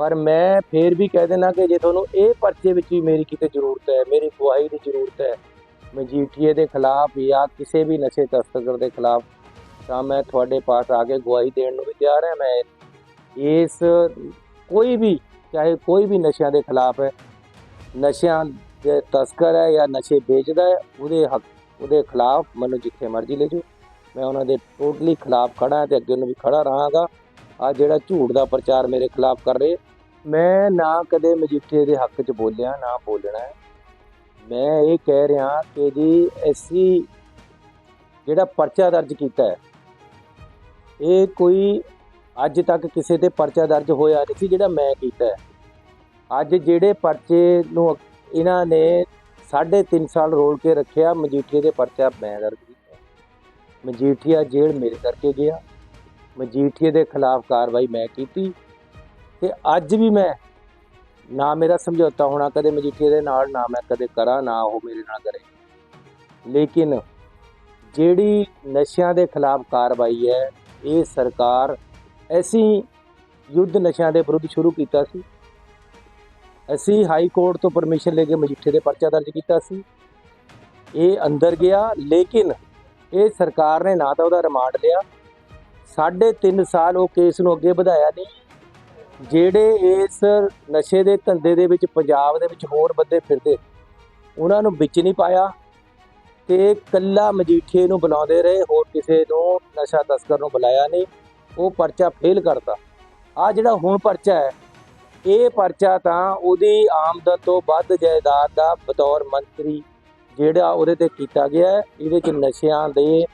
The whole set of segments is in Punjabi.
ਪਰ ਮੈਂ ਫੇਰ ਵੀ ਕਹਿ ਦੇਣਾ ਕਿ ਜੇ ਤੁਹਾਨੂੰ ਇਹ ਪਰਚੇ ਵਿੱਚ ਵੀ ਮੇਰੀ ਕਿਤੇ ਜ਼ਰੂਰਤ ਹੈ, ਮੇਰੀ ਗਵਾਹੀ ਦੀ ਜ਼ਰੂਰਤ ਹੈ ਮਜੀਠੀਏ ਦੇ ਖਿਲਾਫ ਜਾਂ ਕਿਸੇ ਵੀ ਨਸ਼ੇ ਤਸਕਰ ਦੇ ਖਿਲਾਫ ਤਾਂ ਮੈਂ ਤੁਹਾਡੇ ਪਾਸ ਆ ਕੇ ਗਵਾਹੀ ਦੇਣ ਨੂੰ ਵੀ ਤਿਆਰ ਹਾਂ। ਮੈਂ ਇਸ ਕੋਈ ਵੀ, ਚਾਹੇ ਕੋਈ ਵੀ ਨਸ਼ਿਆਂ ਦੇ ਖਿਲਾਫ ਹੈ, ਨਸ਼ਿਆਂ ਦੇ ਤਸਕਰ ਹੈ ਜਾਂ ਨਸ਼ੇ ਵੇਚਦਾ ਹੈ, ਉਹਦੇ ਹੱਕ, ਉਹਦੇ ਖਿਲਾਫ ਮੈਨੂੰ ਜਿੱਥੇ ਮਰਜ਼ੀ ਲੈ ਜਾਓ। ਮੈਂ ਉਹਨਾਂ ਦੇ ਟੋਟਲੀ ਖਿਲਾਫ ਖੜਾ ਹਾਂ ਤੇ ਅੱਗੇ ਨੂੰ ਵੀ ਖੜਾ ਰਹਾਂਗਾ। ਆ ਜਿਹੜਾ ਝੂਠ ਦਾ ਪ੍ਰਚਾਰ ਮੇਰੇ ਖਿਲਾਫ ਕਰ ਰਹੇ। ਮੈਂ ਨਾ ਕਦੇ ਮਜੀਠੀਏ ਦੇ ਹੱਕ 'ਚ ਬੋਲਿਆ, ਨਾ ਬੋਲਣਾ। ਹੈ ਮੈਂ ਇਹ ਕਹਿ ਰਿਹਾ ਕਿ ਜੀ ਅਸੀਂ ਜਿਹੜਾ ਪਰਚਾ ਦਰਜ ਕੀਤਾ ਹੈ, ਇਹ ਕੋਈ ਅੱਜ ਤੱਕ ਕਿਸੇ ਤੇ ਪਰਚਾ ਦਰਜ ਹੋਇਆ ਨਹੀਂ ਸੀ ਜਿਹੜਾ ਮੈਂ ਕੀਤਾ ਹੈ। ਅੱਜ ਜਿਹੜੇ ਪਰਚੇ ਨੂੰ ਇਹਨਾਂ ਨੇ 3.5 ਸਾਲ ਰੋਲ ਕੇ ਰੱਖਿਆ, ਮਜੀਠੀਏ ਦੇ ਪਰਚਾ ਮੈਂ ਦਰਜ ਕੀਤਾ ਮਜੀਠੀਆ ਜੇਲ੍ਹ ਮੇਰੇ ਕਰਕੇ ਗਿਆ। ਮਜੀਠੀਏ ਦੇ ਖਿਲਾਫ ਕਾਰਵਾਈ ਮੈਂ ਕੀਤੀ ਤੇ ਅੱਜ ਵੀ ਮੈਂ ਨਾ ਮੇਰਾ ਸਮਝੌਤਾ ਹੋਣਾ ਕਦੇ ਮਜੀਠੀਏ ਦੇ ਨਾਲ, ਨਾ ਮੈਂ ਕਦੇ ਕਰਾਂ, ਨਾ ਉਹ ਮੇਰੇ ਨਾਲ ਕਰੇ। ਲੇਕਿਨ ਜਿਹੜੀ ਨਸ਼ਿਆਂ ਦੇ ਖਿਲਾਫ ਕਾਰਵਾਈ ਹੈ, ਇਹ ਸਰਕਾਰ ਅਸੀਂ ਯੁੱਧ ਨਸ਼ਿਆਂ ਦੇ ਵਿਰੁੱਧ ਸ਼ੁਰੂ ਕੀਤਾ ਸੀ। ਅਸੀਂ ਹਾਈ ਕੋਰਟ ਤੋਂ ਪਰਮਿਸ਼ਨ ਲੈ ਕੇ ਮਜੀਠੇ ਦੇ ਪਰਚਾ ਦਰਜ ਕੀਤਾ ਸੀ। ਇਹ ਅੰਦਰ ਗਿਆ, ਲੇਕਿਨ ਇਹ ਸਰਕਾਰ ਨੇ ਨਾ ਤਾਂ ਉਹਦਾ ਰਿਮਾਂਡ ਲਿਆ ਸਾਢੇ ਤਿੰਨ ਸਾਲ ਉਹ ਕੇਸ ਨੂੰ ਅੱਗੇ ਵਧਾਇਆ ਨਹੀਂ ਜਿਹੜੇ ਇਸ ਨਸ਼ੇ ਦੇ ਧੰਦੇ ਦੇ ਵਿੱਚ, ਪੰਜਾਬ ਦੇ ਵਿੱਚ ਹੋਰ ਬੰਦੇ ਫਿਰਦੇ, ਉਹਨਾਂ ਨੂੰ ਵਿੱਚ ਨਹੀਂ ਪਾਇਆ ਤੇ ਕੱਲਾ ਮਜੀਠੇ ਨੂੰ ਬੁਲਾਉਂਦੇ ਰਹੇ, ਹੋਰ ਕਿਸੇ ਨੂੰ ਨਸ਼ਾ ਤਸਕਰ ਨੂੰ ਬੁਲਾਇਆ ਨਹੀਂ ਉਹ ਪਰਚਾ ਫੇਲ ਕਰਤਾ। ਆ ਜਿਹੜਾ ਹੁਣ ਪਰਚਾ ਹੈ, ਇਹ ਪਰਚਾ ਤਾਂ ਉਹਦੀ ਆਮਦਨ ਤੋਂ ਵੱਧ ਜਾਇਦਾਦ ਦਾ ਬਤੌਰ ਮੰਤਰੀ ਜਿਹੜਾ ਉਹਦੇ ਤੇ ਕੀਤਾ ਗਿਆ ਇਹਦੇ ਚ ਨਸ਼ਿਆਂ ਦੇ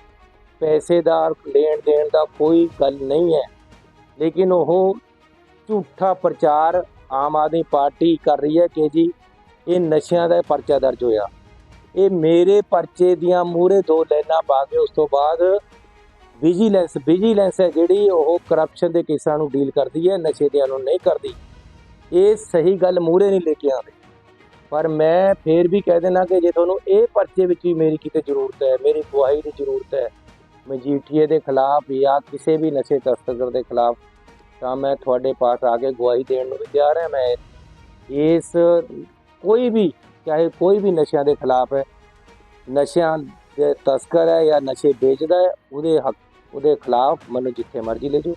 ਪੈਸੇ ਦਾ ਲੈਣ ਦੇਣ ਦਾ ਕੋਈ ਗੱਲ ਨਹੀਂ ਹੈ। ਲੇਕਿਨ ਉਹ ਝੂਠਾ ਪ੍ਰਚਾਰ ਆਮ ਆਦਮੀ ਪਾਰਟੀ ਕਰ ਰਹੀ ਹੈ ਕਿ ਜੀ, ਇਹ ਨਸ਼ਿਆਂ ਦਾ ਪਰਚਾ ਦਰਜ ਹੋਇਆ। ਇਹ ਮੇਰੇ ਪਰਚੇ ਦੀਆਂ ਮੂਹਰੇ ਦੋ ਲੈਣਾ ਪਾ ਕੇ ਉਸ ਤੋਂ ਬਾਅਦ ਵਿਜੀਲੈਂਸ ਵਿਜੀਲੈਂਸ ਹੈ ਜਿਹੜੀ ਉਹ ਕਰਪਸ਼ਨ ਦੇ ਕੇਸਾਂ ਨੂੰ ਡੀਲ ਕਰਦੀ ਹੈ, ਨਸ਼ੇ ਦਿਆਂ ਨੂੰ ਨਹੀਂ ਕਰਦੀ। ਇਹ ਸਹੀ ਗੱਲ ਮੂਹਰੇ ਨਹੀਂ ਲੈ ਕੇ ਆਉਂਦੇ। ਪਰ ਮੈਂ ਫੇਰ ਵੀ ਕਹਿ ਦੇਣਾ ਕਿ ਜੇ ਤੁਹਾਨੂੰ ਇਹ ਪਰਚੇ ਵਿੱਚ ਵੀ ਮੇਰੀ ਕਿਤੇ ਜ਼ਰੂਰਤ ਹੈ, ਮੇਰੀ ਗਵਾਹੀ ਦੀ ਜ਼ਰੂਰਤ ਹੈ ਮਜੀਠੀਏ ਦੇ ਖਿਲਾਫ ਜਾਂ ਕਿਸੇ ਵੀ ਨਸ਼ੇ ਤਸਕਰ ਦੇ ਖਿਲਾਫ ਤਾਂ ਮੈਂ ਤੁਹਾਡੇ ਪਾਸ ਆ ਕੇ ਗਵਾਹੀ ਦੇਣ ਨੂੰ ਵੀ ਤਿਆਰ ਹਾਂ। ਮੈਂ ਇਸ ਕੋਈ ਵੀ, ਚਾਹੇ ਕੋਈ ਵੀ ਨਸ਼ਿਆਂ ਦੇ ਖਿਲਾਫ ਹੈ, ਨਸ਼ਿਆਂ ਦੇ ਤਸਕਰ ਹੈ ਜਾਂ ਨਸ਼ੇ ਵੇਚਦਾ ਹੈ, ਉਹਦੇ ਹੱਕ, ਉਹਦੇ ਖਿਲਾਫ ਮੈਨੂੰ ਜਿੱਥੇ ਮਰਜ਼ੀ ਲੈ ਜਾਓ।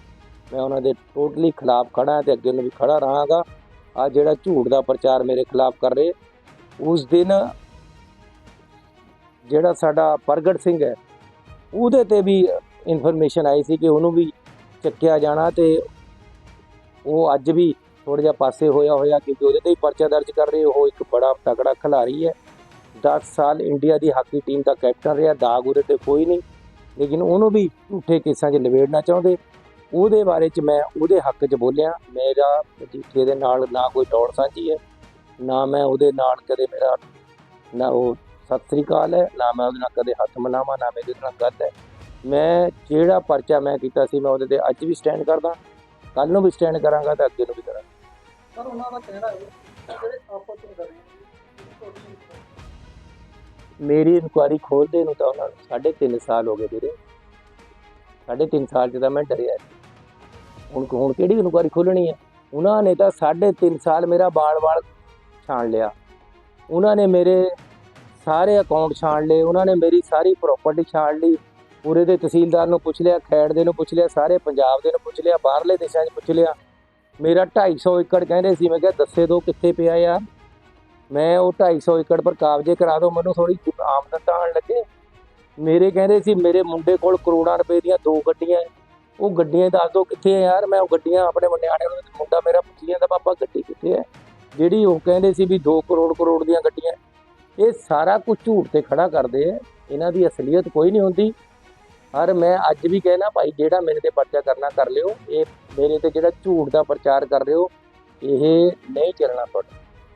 ਮੈਂ ਉਹਨਾਂ ਦੇ ਟੋਟਲੀ ਖਿਲਾਫ ਖੜਾ ਹਾਂ ਤੇ ਅੱਗੇ ਨੂੰ ਵੀ ਖੜਾ ਰਹਾਂਗਾ। ਆ ਜਿਹੜਾ ਝੂਠ ਦਾ ਪ੍ਰਚਾਰ ਮੇਰੇ ਖਿਲਾਫ ਕਰ ਰਹੇ, ਉਸ ਦਿਨ ਜਿਹੜਾ ਸਾਡਾ ਪ੍ਰਗਟ ਸਿੰਘ ਹੈ ਉਹਦੇ ਤੇ ਵੀ ਇਨਫੋਰਮੇਸ਼ਨ ਆਈ ਸੀ ਕਿ ਉਹਨੂੰ ਵੀ ਚੱਕਿਆ ਜਾਣਾ ਤੇ ਉਹ ਅੱਜ ਵੀ ਥੋੜਾ ਜਿਹਾ ਪਾਸੇ ਹੋਇਆ ਹੋਇਆ ਕਿਉਂਕਿ ਉਹਦੇ ਤੇ ਹੀ ਪਰਚਾ ਦਰਜ ਕਰ ਰਹੇ, ਉਹ ਇੱਕ ਬੜਾ ਤਕੜਾ ਖਿਡਾਰੀ ਹੈ। 10 ਸਾਲ ਇੰਡੀਆ ਦੀ ਹਾਕੀ ਟੀਮ ਦਾ ਕੈਪਟਨ ਰਿਹਾ, ਦਾਗ ਉਹਦੇ ਤੇ ਕੋਈ ਨਹੀਂ। ਲੇਕਿਨ ਉਹਨੂੰ ਵੀ ਝੂਠੇ ਕੇਸਾਂ 'ਚ ਲਵੇੜਨਾ ਚਾਹੁੰਦੇ। ਉਹਦੇ ਬਾਰੇ 'ਚ ਮੈਂ ਉਹਦੇ ਹੱਕ 'ਚ ਬੋਲਿਆ, ਮੇਰਾ ਮਜੀਠੇ ਦੇ ਨਾਲ ਨਾ ਕੋਈ ਦੌੜ ਸਾਂਝੀ ਹੈ, ਨਾ ਮੈਂ ਉਹਦੇ ਨਾਲ ਕਦੇ ਮੇਰਾ ਨਾ ਉਹ ਸਤਿ ਸ੍ਰੀ ਅਕਾਲ ਹੈ। ਨਾ ਮੈਂ ਉਹਦੇ ਨਾਲ ਕਦੇ ਹੱਥ ਮਿਲਾਵਾਂ ਨਾ ਮੇਰੇ ਨਾਲ ਗੱਲ ਹੈ। ਮੈਂ ਜਿਹੜਾ ਪਰਚਾ ਮੈਂ ਕੀਤਾ ਸੀ ਮੈਂ ਉਹਦੇ ਤੇ ਅੱਜ ਵੀ ਸਟੈਂਡ ਕਰਦਾ। ਕੱਲ ਨੂੰ ਵੀ ਸਟੈਂਡ ਕਰਾਂਗਾ ਤੇ ਅੱਗੇ ਨੂੰ ਵੀ ਕਰਾਂਗਾ। ਸਰ ਉਹਨਾਂ ਦਾ ਕਹਿਣਾ ਹੈ ਜਿਹੜੇ ਆਪਸ ਵਿੱਚ ਰਹੇ ਨੇ ਮੇਰੀ ਇਨਕੁਆਰੀ ਖੋਲਦੇ ਨੂੰ ਤਾਂ ਉਹਨਾਂ ਨੂੰ ਸਾਢੇ ਤਿੰਨ ਸਾਲ ਹੋ ਗਏ ਵੀਰੇ। ਸਾਢੇ ਤਿੰਨ ਸਾਲ ਚ ਤਾਂ ਮੈਂ ਡਰਿਆ। ਹੁਣ ਹੁਣ ਕਿਹੜੀ ਇਨਕੁਆਰੀ ਖੋਲਣੀ ਹੈ? ਉਹਨਾਂ ਨੇ ਤਾਂ ਸਾਢੇ ਤਿੰਨ ਸਾਲ ਮੇਰਾ ਬਾਲ-ਬਾਲ ਛਾਣ ਲਿਆ। ਉਹਨਾਂ ਨੇ ਮੇਰੇ ਸਾਰੇ ਅਕਾਊਂਟ ਛਾਣ ਲਏ, ਉਹਨਾਂ ਨੇ ਮੇਰੀ ਸਾਰੀ ਪ੍ਰਾਪਰਟੀ ਛਾਣ ਲਈ। ਪੂਰੇ ਦੇ ਤਹਿਸੀਲਦਾਰ ਨੂੰ ਪੁੱਛ ਲਿਆ, ਖੈੜ ਦੇ ਨੂੰ ਪੁੱਛ ਲਿਆ, ਸਾਰੇ ਪੰਜਾਬ ਦੇ ਨੂੰ ਪੁੱਛ ਲਿਆ, ਬਾਹਰਲੇ ਦੇਸ਼ਾਂ 'ਚ ਪੁੱਛ ਲਿਆ। ਮੇਰਾ 250 ਏਕੜ ਕਹਿੰਦੇ ਸੀ, ਮੈਂ ਕਿਹਾ ਦੱਸੇ ਦੋ ਕਿੱਥੇ ਪਿਆ ਯਾਰ। ਮੈਂ ਉਹ 250 ਏਕੜ ਪਰ ਕਾਬਜ਼ੇ ਕਰਾ ਦਿਓ ਮੈਨੂੰ ਥੋੜੀ ਆਮਦਨ ਤਾਂ ਆਉਣ ਲੱਗੇ। ਮੇਰੇ ਕਹਿੰਦੇ ਸੀ, ਮੇਰੇ ਮੁੰਡੇ ਕੋਲ ਕਰੋੜਾਂ ਰੁਪਏ ਦੀਆਂ ਦੋ ਗੱਡੀਆਂ ਉਹ ਗੱਡੀਆਂ ਦੱਸ ਦਿਓ ਕਿੱਥੇ ਹੈ ਯਾਰ, ਮੈਂ ਉਹ ਗੱਡੀਆਂ ਆਪਣੇ ਨਿਆਣੇ ਨੂੰ ਮੁੰਡਾ ਮੇਰਾ ਪੁੱਛੀ ਜਾਂਦਾ, ਪਾਪਾ, ਗੱਡੀ ਕਿੱਥੇ ਹੈ? ਜਿਹੜੀ ਉਹ ਕਹਿੰਦੇ ਸੀ ਵੀ 2 ਕਰੋੜ ਕਰੋੜ ਦੀਆਂ ਗੱਡੀਆਂ ਇਹ ਸਾਰਾ ਕੁਝ ਝੂਠ ਤੇ ਖੜਾ ਕਰਦੇ ਆ। ਇਹਨਾਂ ਦੀ ਅਸਲੀਅਤ ਕੋਈ ਨਹੀਂ ਹੁੰਦੀ। ਪਰ ਮੈਂ ਅੱਜ ਵੀ ਕਹਿਣਾ, ਭਾਈ ਜਿਹੜਾ ਮੇਰੇ ਤੇ ਪਰਚਾ ਕਰਨਾ ਕਰ ਲਿਓ, ਇਹ ਮੇਰੇ ਤੇ ਜਿਹੜਾ ਝੂਠ ਦਾ ਪ੍ਰਚਾਰ ਕਰ ਰਹੇ ਹੋ, ਇਹ ਨਹੀਂ ਚੱਲਣਾ ਤੁਹਾਡਾ।